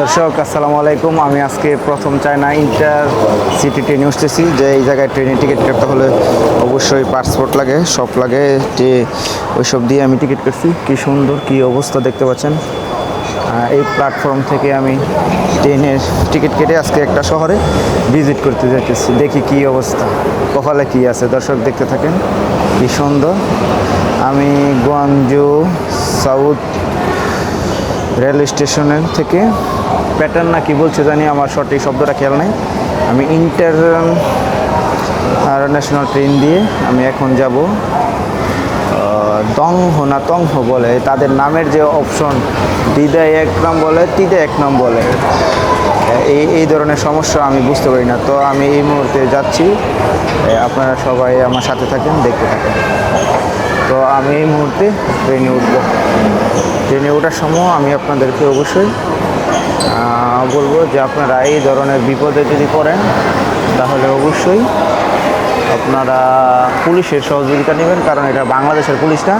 দর্শক, আসসালামু আলাইকুম। আমি আজকে প্রথম চায়না ইন্টার সিটি ট্রেনে উঠতেছি। যে এই জায়গায় ট্রেনে টিকিট কাটতে হলে অবশ্যই পাসপোর্ট লাগে, সব লাগে। যে ওইসব দিয়ে আমি টিকিট কাটছি। কি সুন্দর, কি অবস্থা দেখতে পাচ্ছেন? এই প্ল্যাটফর্ম থেকে আমি ট্রেনের টিকিট কেটে আজকে একটা শহরে ভিজিট করতে যাইতেছি। দেখি কি অবস্থা। কপালে কি আছে? দর্শক, দেখতে থাকেন। কি সুন্দর। আমি গোয়াঞ্জু সাউথ রেল স্টেশনের থেকে প্যাটার্ন না কি বলছে জানি, আমার সঠিক শব্দটা খেয়াল নেই। আমি ইন্টার আর ন্যাশনাল ট্রেন দিয়ে আমি এখন যাব দংহ না তংহ বলে তাদের নামের যে অপশন দিদায় এক নাম বলে, তিদে এক নাম বলে। এই এই ধরনের সমস্যা আমি বুঝতে পারি না। তো আমি এই মুহূর্তে যাচ্ছি। আপনারা সবাই আমার সাথে থাকেন, দেখতে থাকেন। তো আমি এই মুহূর্তে ট্রেনে উঠব। ট্রেনে ওঠার সময় আমি আপনাদেরকে অবশ্যই বলব যে আপনারা এই ধরনের বিপদে যদি পড়েন, তাহলে অবশ্যই আপনারা পুলিশের সহযোগিতা নেবেন, কারণ এটা বাংলাদেশের পুলিশ না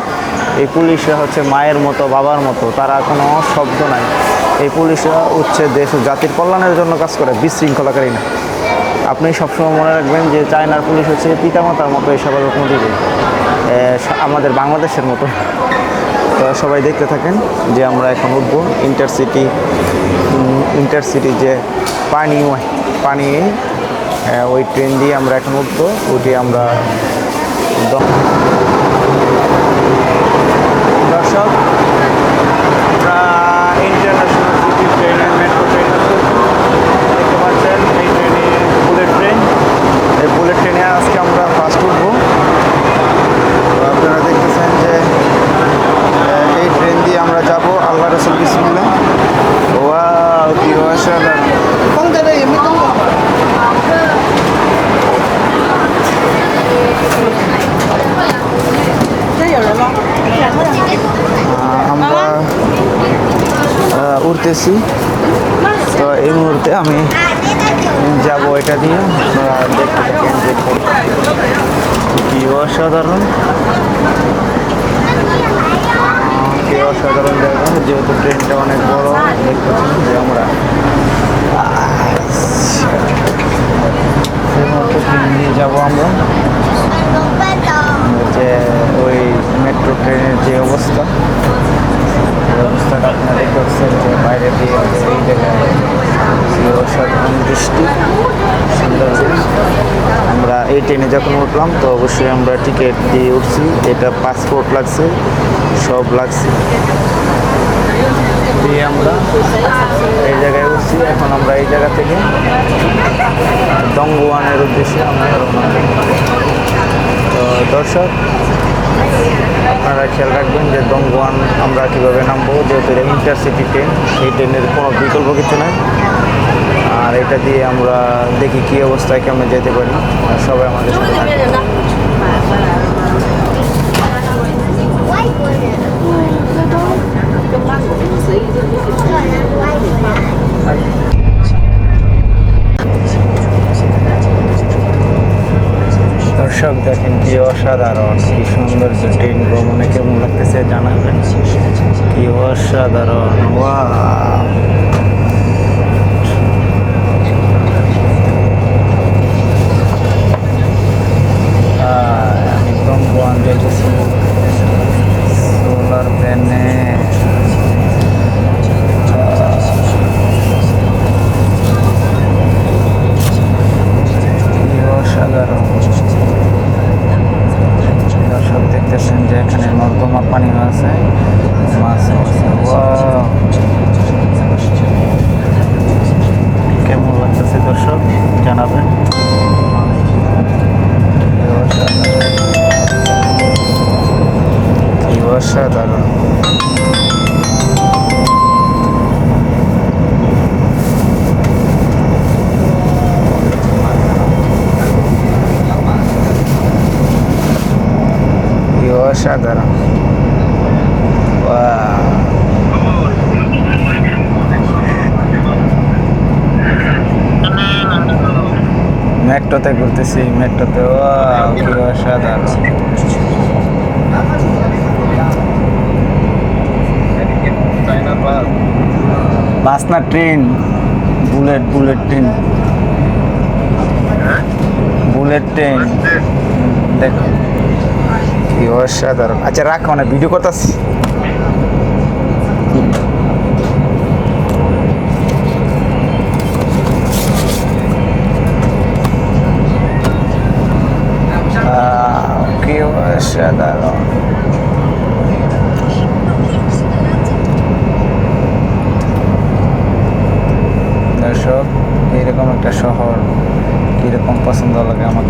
এই পুলিশরা হচ্ছে মায়ের মতো, বাবার মতো, তারা কোনো শব্দ নাই। এই পুলিশরা হচ্ছে দেশ জাতির কল্যাণের জন্য কাজ করে, বিশৃঙ্খলাকারী না। আপনি সবসময় মনে রাখবেন যে চায়নার পুলিশ হচ্ছে পিতামাতার মতো এই স্বাভাবিক নদীতে আমাদের বাংলাদেশের মতো। তো সবাই দেখতে থাকেন যে আমরা এখন উঠবো ইন্টারসিটি ইন্টারসিটি যে পানি পানি ওই ট্রেন দিয়ে আমরা এখন উঠবো। উঠে আমরা আহ, তো এই মুহূর্তে আমি যাব এটা দিয়ে আপনারা দেখতে কি অসাধারণ। কি অসাধারণ জায়গা যেহেতু ট্রেনটা অনেক বড় দেখতে যে আমরা ট্রেন নিয়ে যাব আমরা। যে ওই মেট্রো ট্রেনের যে অবস্থা এই জায়গায় সুন্দর আমরা এই ট্রেনে যখন উঠলাম, তো অবশ্যই আমরা টিকিট দিয়ে উঠছি। এটা পাসপোর্ট লাগছে, সব লাগছে। দিয়ে আমরা এই জায়গায় উঠছি। এখন আমরা এই জায়গা থেকে দঙ্গুয়ানের উদ্দেশ্যে আমরা তো দর্শক আপনারা খেয়াল রাখবেন যে দমগুয়ান আমরা কীভাবে নামবো, যেহেতু এটা ইন্টারসিটি ট্রেন এই ট্রেনের কোনো বিকল্প কিছু নাই। আর এটা দিয়ে আমরা দেখি কী অবস্থায় কেমন যেতে পারি। সবাই আমাদের সাথে। দর্শক দেখেন কি অসাধারণ কি সুন্দর ট্রেন ভ্রমণে কেমন লাগতেছে জানাবেন। কি অসাধারণ ওয়াও। অসাধারণ! মেট্রোতে ঘুরতেছি মেট্রোতে ও কি অসাধারণ। বাস বাস না train? Bullet bullet train. Bullet train. দেখো। কি অসাধারণ। আচ্ছা রাখ মানে ভিডিও করতেছি। কি দর্শক এইরকম একটা শহর কীরকম পছন্দ লাগে আমাকে?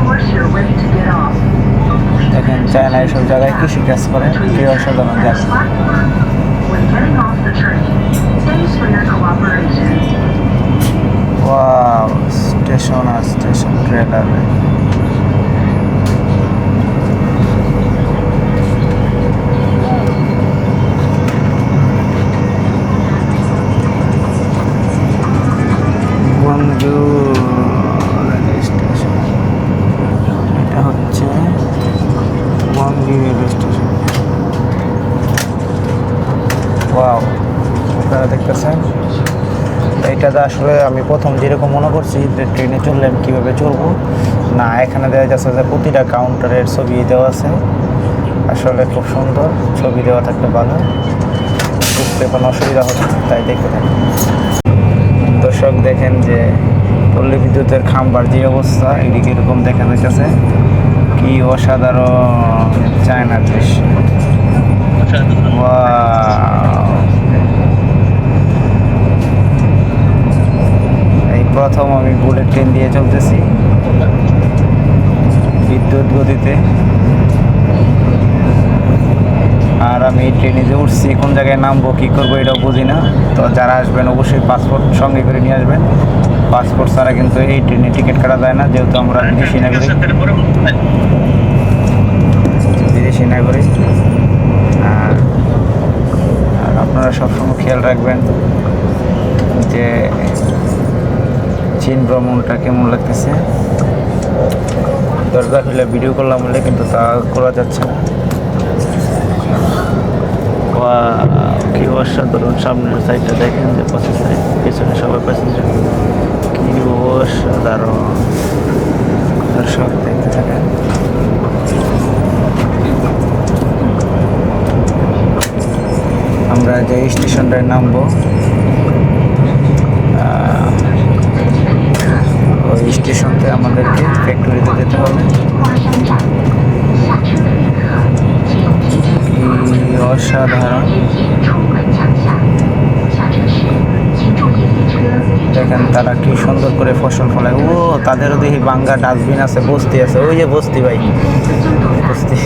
force your way to get off. দেখেন চায়না এইসব জায়গায় কৃষি কাজ করে কি অসাধারণ. ওয়াও স্টেশন আর স্টেশন ট্রেলার এইটাতে আসলে আমি প্রথম যেরকম মনে করছি যে ট্রেনে চললে আমি কীভাবে চলবো। না এখানে দেখা যাচ্ছে যে প্রতিটা কাউন্টারের ছবি দেওয়া আছে। আসলে খুব সুন্দর ছবি দেওয়া থাকলে ভালো। বুঝতে কোনো অসুবিধা হবে তাই দেখতে থাকি। দর্শক দেখেন যে পল্লী বিদ্যুতের খাম্বার যে অবস্থা এদিকে এরকম দেখা যাচ্ছে কি অসাধারণ চায়নার দৃশ্য। প্রথম আমি বুলেট ট্রেন দিয়ে চলতেছি। বিদ্যুৎ গতিতে। আর আমি ট্রেনে যে উঠছি, কোন জায়গায় নামবো, কী করব, এটাও বুঝি না। তো যারা আসবেন, অবশ্যই পাসপোর্ট সঙ্গে করে নিয়ে আসবেন। পাসপোর্ট ছাড়া কিন্তু এই ট্রেনে টিকিট কাটা যায় না, যেহেতু আমরা বিদেশি নাগরিক। বিদেশি নাগরিক। আর আপনারা সবসময় খেয়াল রাখবেন যে চীন ভ্রমণটা কেমন লাগতেছে? দরকার হলে ভিডিও করলাম বলে কিন্তু তা করা যাচ্ছে না। কি অসাধারণ সামনের সাইডটা দেখেন যে পথের সাইড পেছনে সবাই প্যাসেঞ্জার কি অসাধারণ। দর্শক দেখতে থাকেন। আমরা যে স্টেশনটায় নামবো আহ, ওই স্টেশনতে আমাদেরকে ফ্যাক্টরিতে যেতে হবে। অসাধারণ। দেখেন তারা কি সুন্দর করে ফসল ফলায়। ও, তাদেরও দেখি বাঙ্গা ডাস্টবিন আছে, বস্তি আছে। ওই যে বস্তি ভাই, বস্তি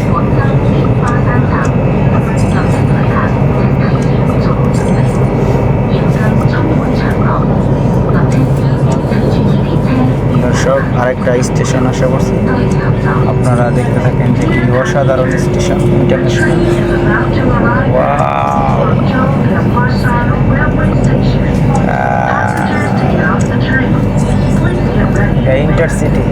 দর্শক আরেকটা স্টেশন আসা করছে। আপনারা দেখতে থাকেন যে কি অসাধারণ স্টেশন ইন্টারন্যাশনাল। ইন্টারসিটি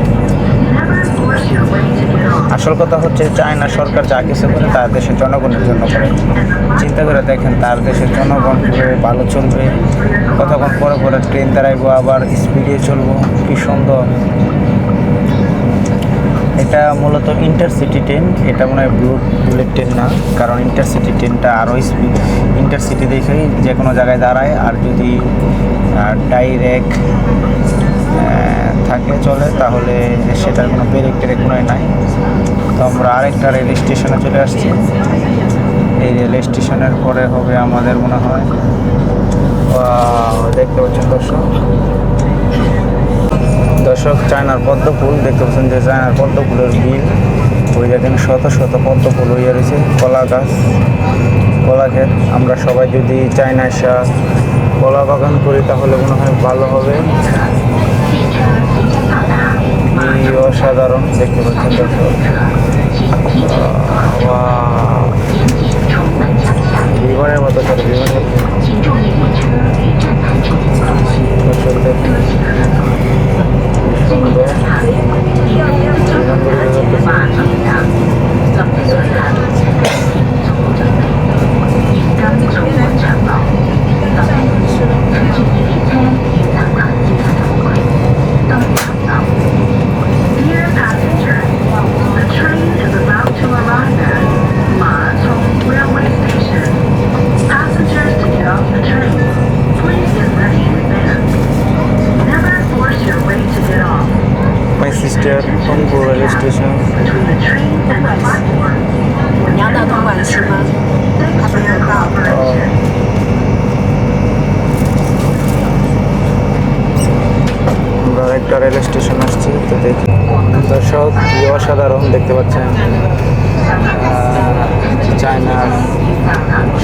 আসল কথা হচ্ছে চায়না সরকার যা কিছু করে তার দেশের জনগণের জন্য করে। চিন্তা করে দেখেন তার দেশের জনগণ কীভাবে ভালো চলবে। কতক্ষণ পরে পরে ট্রেন দাঁড়াইবো আবার স্পিডে চলবো কি সুন্দর। এটা মূলত ইন্টারসিটি ট্রেন এটা মনে হয় ব্লু বুলেট ট্রেন না, কারণ ইন্টারসিটি ট্রেনটা আরও স্পিড ইন্টারসিটি দেখেই যে কোনো জায়গায় দাঁড়ায়, আর যদি ডাইরেক্ট থাকে চলে, তাহলে সেটার কোনো ব্রেক টেরেক কোনো নাই। তো আমরা আরেকটা রেল স্টেশনে চলে আসছি। এই রেল স্টেশনের পরে হবে আমাদের মনে হয় দেখতে পাচ্ছেন দর্শক। দর্শক, চায়নার পদ্ম ফুল দেখতে পাচ্ছেন যে চায়নার পদ্ম ফুলের বিল। ওই দেখেন শত শত পদ্ম ফুল হইয়া রয়েছে, কলা গাছ, কলা ক্ষেত। আমরা সবাই যদি চায়না আসা কলা বাগান করি তাহলে মনে হয় ভালো হবে। অসাধারণ, দেখতে পাচ্ছেন দর্শক। বিমানের মতো বিমানের দর্শক দেখুন। Thank you.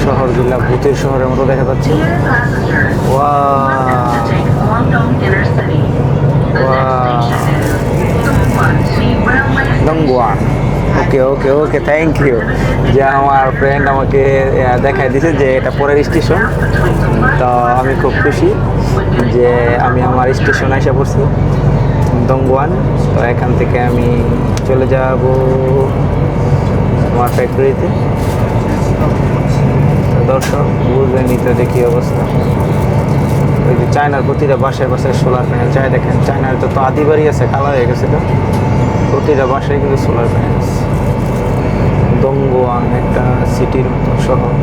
শহর জেলা ভূতের শহরের মতো দেখা যাচ্ছে। ওকে ওকে ওকে থ্যাংক ইউ যে আমার ফ্রেন্ড আমাকে দেখাই দিয়েছে যে এটা পরের স্টেশন তো আমি খুব খুশি যে আমি আমার স্টেশনে এসে পড়ছি। দংগুয়ান তো এখান থেকে আমি চলে যাব। আমার ফ্যাক্টরিতে দর্শক বুঝবে নিতে দেখি অবস্থা। ওই যে চায়নার প্রতিটা বাসায় বাসায় সোলার প্যানেল চাই দেখেন, চায়নার তো আদি বাড়ি আছে কালার হয়ে গেছে তো। প্রতিটা বাসায় কিন্তু সোলার প্যানেল। আছে দঙ্গোয়ান একটা সিটির মতো শহর।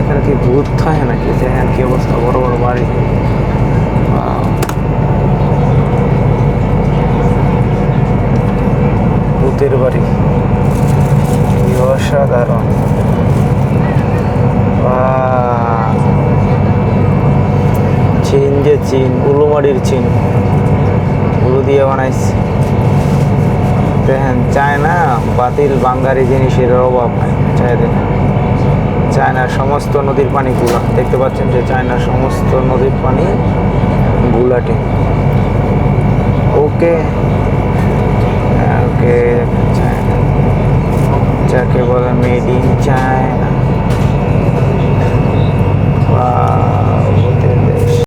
এখানে কি ভূত থাকে নাকি? দেখেন কি অবস্থা, বড় বড় বাড়ি. ভূতের বাড়ি। অসাধারণ। চিন যে চিন, উলুমারির চিন। উলু দিয়ে বানাইছে। দেখেন, চায়না, বাতিল বাঙ্গারি জিনিসের অভাব নাই, চায় দেখেন। চায়নার সমস্ত নদীর পানি গুলা দেখতে পাচ্ছেন যে চায়নার সমস্ত নদীর পানি গুলাটে। ওকে ওকে, চায়না। যাকে বলে মেড ইন চায়না। বা